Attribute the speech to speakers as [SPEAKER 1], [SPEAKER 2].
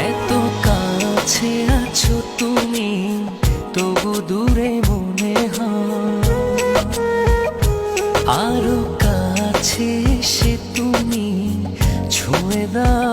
[SPEAKER 1] এত কাছে আছো তুমি তবু দূরে মনে আরও কাছে সে তুমি ছুঁয়ে দাও